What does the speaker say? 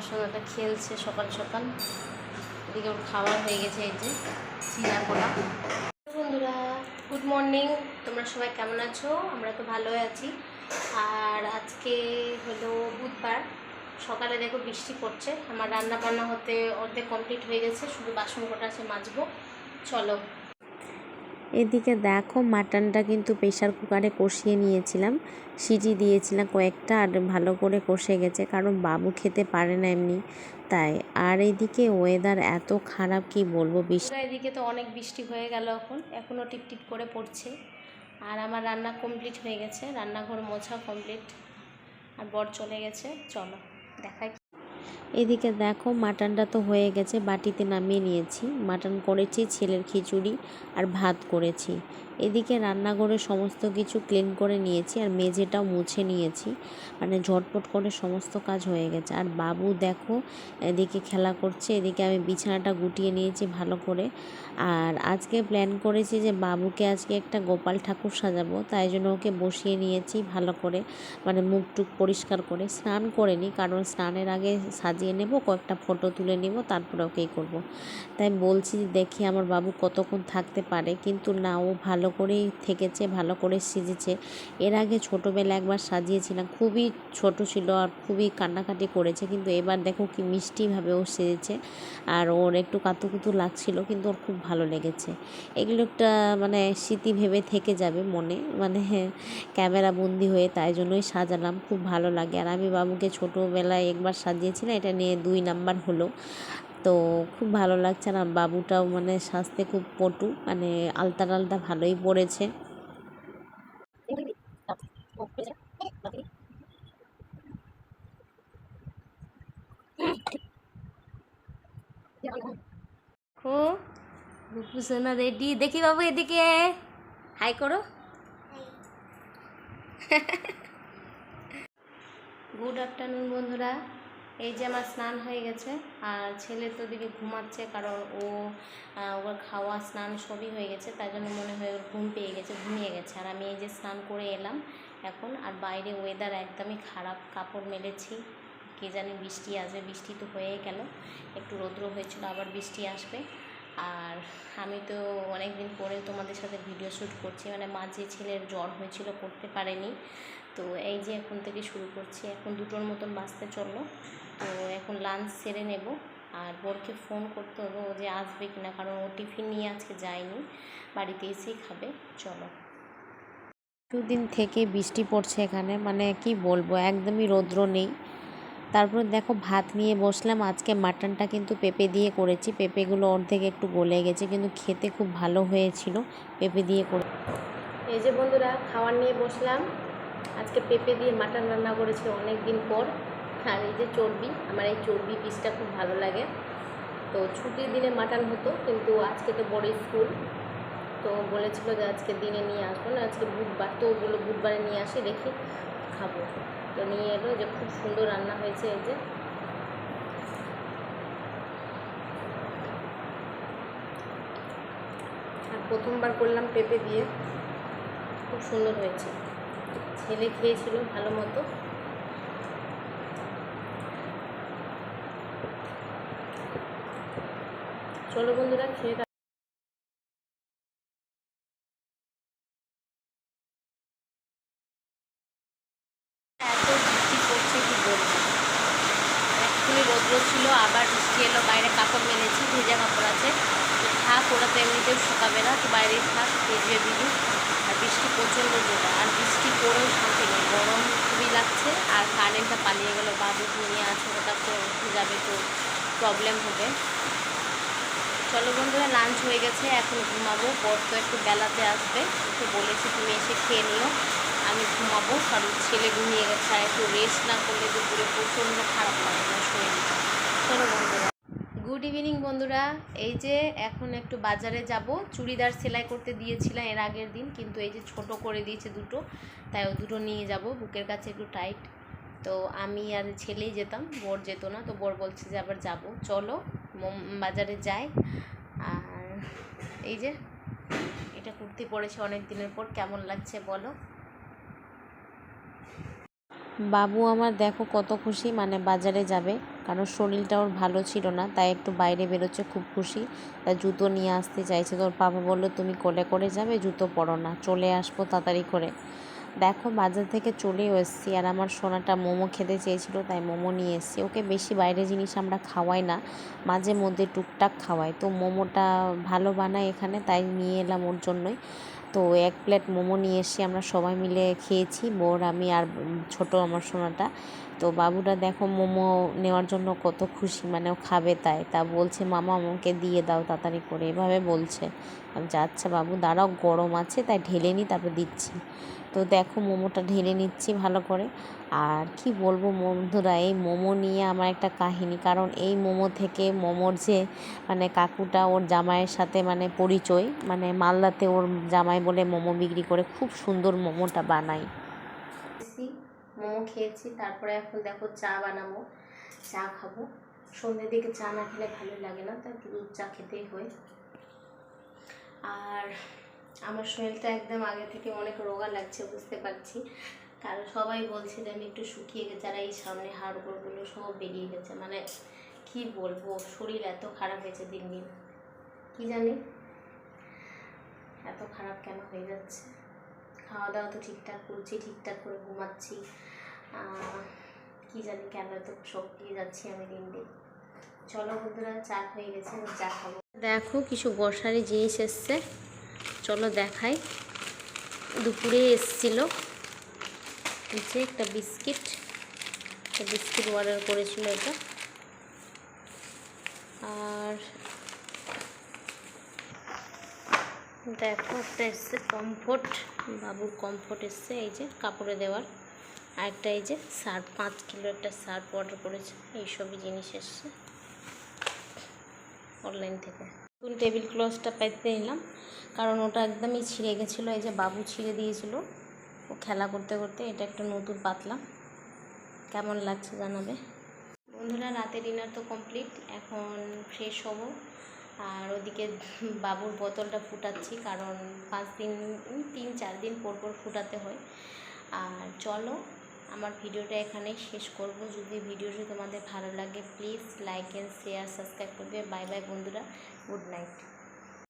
আমার সঙ্গে একটা খেলছে, সকাল সকাল। এদিকে ওর খাবার হয়ে গেছে এই যে চিনা পোলা বন্ধুরা গুড মর্নিং তোমরা সবাই কেমন আছো? আমরা তো ভালোই আছি। আর আজকে হলো বুধবার। সকালে দেখো বৃষ্টি পড়ছে। আমার রান্না বান্না হতে অর্ধেক কমপ্লিট হয়ে গেছে। শুধু বাসন কটা আছে মাজবো। চলো। এদিকে দেখো মাটনটা কিন্তু প্রেশার কুকারে কষিয়ে নিয়েছিলাম। সিটি দিয়েছিলাম কয়েকটা আর ভালো করে কষে গেছে, কারণ বাবু খেতে পারে না এমনি। তাই, আর এদিকে ওয়েদার এত খারাপ, কি বলব বৃষ্টি এদিকে তো অনেক বৃষ্টি হয়ে গেল এখন, এখনও টিপ টিপ করে পড়ছে। আর আমার রান্না কমপ্লিট হয়ে গেছে, রান্নাঘর মোছা কমপ্লিট আর বর চলে গেছে, চলো, দেখাই এদিকে দেখো, মাটনটা তো হয়ে গেছে, বাটিতে নামিয়ে নিয়েছি। মাটন করেছি, ছেলের খিচুড়ি আর ভাত করেছি। এদিকে রান্নাঘরে সমস্ত কিছু ক্লিন করে নিয়েছি আর মেঝেটাও মুছে নিয়েছি। মানে ঝটপট করে সমস্ত কাজ হয়ে গেছে। আর বাবু দেখো, এদিকে খেলা করছে, এদিকে আমি বিছানাটা গুটিয়ে নিয়েছি ভালো করে। আর আজকে প্ল্যান করেছি যে বাবুকে আজকে একটা গোপাল ঠাকুর সাজাবো, তাই জন্য ওকে বসিয়ে নিয়েছি ভালো করে। মানে মুখ টুক পরিষ্কার করে। স্নান করে নিই কারণ স্নানের আগে সাজিয়ে নেব, কয়েকটা ফটো তুলে নেব, তারপরে ওকেই করব। তাই বলছি দেখি আমার বাবু কতক্ষণ থাকতে পারে। কিন্তু না, ও ভালো করেই থেকেছে, ভালো করে সেজেছে। এর আগে ছোটোবেলা একবার সাজিয়েছিলাম, খুবই ছোট ছিল আর খুবই কান্নাকাটি করেছে। কিন্তু এবার দেখো কি মিষ্টিভাবে ও সেজেছে আর ওর একটু কাতুকুতু লাগছিল, কিন্তু ওর খুব ভালো লেগেছে। এগুলো একটা মানে স্মৃতি ভেবে থেকে যাবে মনে। মানে ক্যামেরা বন্দি হয়ে তাই জন্যই সাজালাম, খুব ভালো লাগে। আর আমি বাবুকে ছোটোবেলায় একবার সাজিয়েছিলাম, এটা নিয়ে দুই নাম্বার হলো। তো খুব ভালো লাগছে আর আমার বাবুটাও মানে সাজতে খুব পটু মানে আলতা টালতা ভালোই পড়েছে। ও সোনা রেডি। দেখি বাবু এদিকে। হাই করো। গুড আফটারনুন বন্ধুরা। এই যে আমার স্নান হয়ে গেছে, আর ছেলে তো দিকে ঘুমাচ্ছে, কারণ ও ওর খাওয়া, স্নান সবই হয়ে গেছে তাই জন্য মনে হয় ওর ঘুম পেয়ে গেছে, ঘুমিয়ে গেছে। আর আমি এই যে স্নান করে এলাম এখন, আর বাইরে ওয়েদার একদমই খারাপ, কাপড় মেলেছি, কে জানি বৃষ্টি আসবে, বৃষ্টি তো হয়ে গেল, একটু রৌদ্র হয়েছিল, আবার বৃষ্টি আসবে। আর আমি তো অনেক দিন পরে তোমাদের সাথে ভিডিও শ্যুট করছি মানে মাঝে ছেলের জ্বর হয়েছিল, করতে পারেনি। তো এই যে এখন থেকে শুরু করছি, এখন দুটোর মতন বাঁচতে চলল। তো এখন লাঞ্চ সেরে নেব। আর বোরকে ফোন করতে হবে, ও যে আসবে কিনা, কারণ ও টিফিন নিয়ে আজকে যায়নি, বাড়িতে এসেই খাবে, চলো। দুদিন থেকে বৃষ্টি পড়ছে এখানে মানে কি বলব, একদমই রৌদ্র নেই। তারপর দেখো ভাত নিয়ে বসলাম, আজকে মাটনটা কিন্তু পেঁপে দিয়ে করেছি, পেঁপেগুলো অর্ধেক একটু গলে গেছে, কিন্তু খেতে খুব ভালো হয়েছিল, পেঁপে দিয়ে করে। এই যে বন্ধুরা খাবার নিয়ে বসলাম, আজকে পেঁপে দিয়ে মাটন রান্না করেছি অনেক দিন পর। আর এই যে চর্বি, আমার এই চর্বি পিসটা খুব ভালো লাগে। তো ছুটির দিনে মাটন হতো, কিন্তু আজকে তো বড় স্কুল তো বলেছিল যে আজকে দিনে নিয়ে আসব না, আজকে বুধবার। তো ওগুলো বুধবারে নিয়ে আসি, দেখি খাব। তো নিয়ে এলো যে খুব সুন্দর রান্না হয়েছে এই যে। আর প্রথমবার করলাম পেঁপে দিয়ে, খুব সুন্দর হয়েছে। ছেলে খেয়েছিল ভালো মতো। চলো বন্ধুরা, খেয়ে রৌদ্র ছিল, আবার বৃষ্টি এলো, বাইরে কাপড় মেলেছি, ভেজা কাপড় আছে। থাক, ওরা তো এমনিতেও শুকাবে না, তো বাইরেই থাক, ভিজিয়ে দিবি। আর বৃষ্টি প্রচণ্ড জোরে, আর বৃষ্টি পড়েও শান্তি নেই, গরম খুবই লাগছে, আর কারেন্টটা পালিয়ে গেল, বাবু নিয়ে আছে ওটা তো যাবে, তো প্রবলেম হবে। চলো বন্ধুরা লাঞ্চ হয়ে গেছে, এখন ঘুমাবো বর তো একটু বেলাতে আসবে একটু বলেছি তুমি এসে খেয়ে নিও। আমি ঘুমাবো, কারণ ছেলে ঘুমিয়ে গেছে, আর একটু রেস্ট না করলে দুপুরে প্রচণ্ড খারাপ লাগে না শরীরটা। চলো বন্ধুরা। গুড ইভিনিং বন্ধুরা, এই যে এখন একটু বাজারে যাব, চুড়িদার সেলাই করতে দিয়েছিলাম এর আগের দিন, কিন্তু এই যে ছোট করে দিয়েছে দুটো, তাই ও দুটো নিয়ে যাব, বুকের কাছে একটু টাইট তো আমি আর ছেলেই যেতাম, বর যেত না, তো বর বলছে যে আবার যাব। চলো বাজারে যাই আর এই যে, এটা কুর্তি পরেছে অনেক দিনের পর, কেমন লাগছে বলো? বাবু আমার দেখো কত খুশি মানে বাজারে যাবে। কারণ শরীরটা ওর ভালো ছিল না, তাই একটু বাইরে বেরোচ্ছে, খুব খুশি। তাই জুতো নিয়ে আসতে চাইছে তোর বাবা বলল, তুমি কোলে করে যাবে, জুতো পরো না, চলে আসব তাড়াতাড়ি করে। দেখো, বাজার থেকে চলেও এসেছি আর আমার সোনাটা মোমো খেতে চেয়েছিল, তাই মোমো নিয়ে এসেছি। ওকে বেশি বাইরে জিনিস আমরা খাওয়াই না, মাঝে মধ্যে টুকটাক খাওয়াই। তো মোমোটা ভালো বানায় এখানে, তাই নিয়ে এলাম ওর জন্যই। তো এক প্লেট মোমো নিয়ে এসে আমরা সবাই মিলে খেয়েছি, বোর, আমি আর ছোট আমার সোনাটা। তো বাবুটা দেখো মোমো নেওয়ার জন্য কত খুশি মানে ও খাবে তাই। তা বলছে, মামা, আমাকে দিয়ে দাও তাড়াতাড়ি করে। এভাবে বলছে। আমি আচ্ছা বাবু, দাঁড়াও, গরম আছে, তাই ঢেলে নিই তারপর দিচ্ছি। তো দেখো মোমোটা ঢেলে নিচ্ছি ভালো করে। আর কি বলব বন্ধুরা, এই মোমো নিয়ে আমার একটা কাহিনী। কারণ এই মোমো থেকে মোমোর যে মানে কাকুটা ওর জামাইয়ের সাথে মানে পরিচয় মানে মালদাতে ওর জামাই বলে মোমো বিক্রি করে খুব সুন্দর মোমোটা বানাই। মোমো খেয়েছি, তারপরে এখন দেখো চা বানাবো, চা খাব। সন্ধ্যের দিকে চা না খেলে ভালো লাগে না, তাই দুধ চা খেতেই হয়। আর আমার শরীরটা একদম আগে থেকে অনেক রোগা লাগছে, বুঝতে পারছি। কারণ সবাই বলছে যে আমি একটু শুকিয়ে গেছে, আর এই সামনে হাড়গোড়গুলো সব বেরিয়ে গেছে। মানে কি বলব, শরীর এত খারাপ হয়েছে দিন দিন। কি জানি? এত খারাপ কেন হয়ে যাচ্ছে? খাওয়া দাওয়া তো ঠিকঠাক করছি, ঠিকঠাক করে ঘুমাচ্ছি। কি জানি কেন এত শক্তি যাচ্ছি আমি দিন দিন। চলো বন্ধুরা, চা হয়ে গেছে চা খাব। দেখো, কিছু গ্রসারি জিনিস এসছে। চলো দেখাই। দুপুরে এসছিল। নিচে একটা বিস্কিট। বিস্কিট অর্ডার করেছিল এটা। আর দেখো, একটা এসছে কমফোর্ট বাবুর কমফোর্ট এসছে, এই যে কাপড়ে দেওয়ার। আর একটা এই যে সার্ফ, পাঁচ কিলো একটা সার্ফ অর্ডার করেছে। এইসবই জিনিস এসছে। অনলাইন থেকে। নতুন টেবিল ক্লথটা পাইতে নিলাম কারণ ওটা একদমই ছিঁড়ে গেছিল, এই যে বাবু ছিঁড়ে দিয়েছিল। ও খেলা করতে করতে এটা একটা নতুন পাতলাম কেমন লাগছে জানাবে? বন্ধুরা, রাতে ডিনার তো কমপ্লিট এখন ফ্রেশ হব। আর ওদিকে বাবুর বোতলটা ফুটাচ্ছি, কারণ পাঁচ দিন তিন, চার দিন পর পর ফুটাতে হয়। আর চলো, আমার ভিডিওটা এখানেই শেষ করব। যদি ভিডিওটি তোমাদের ভালো লাগে please like and share subscribe করবে। বাই বাই বন্ধুরা। Good night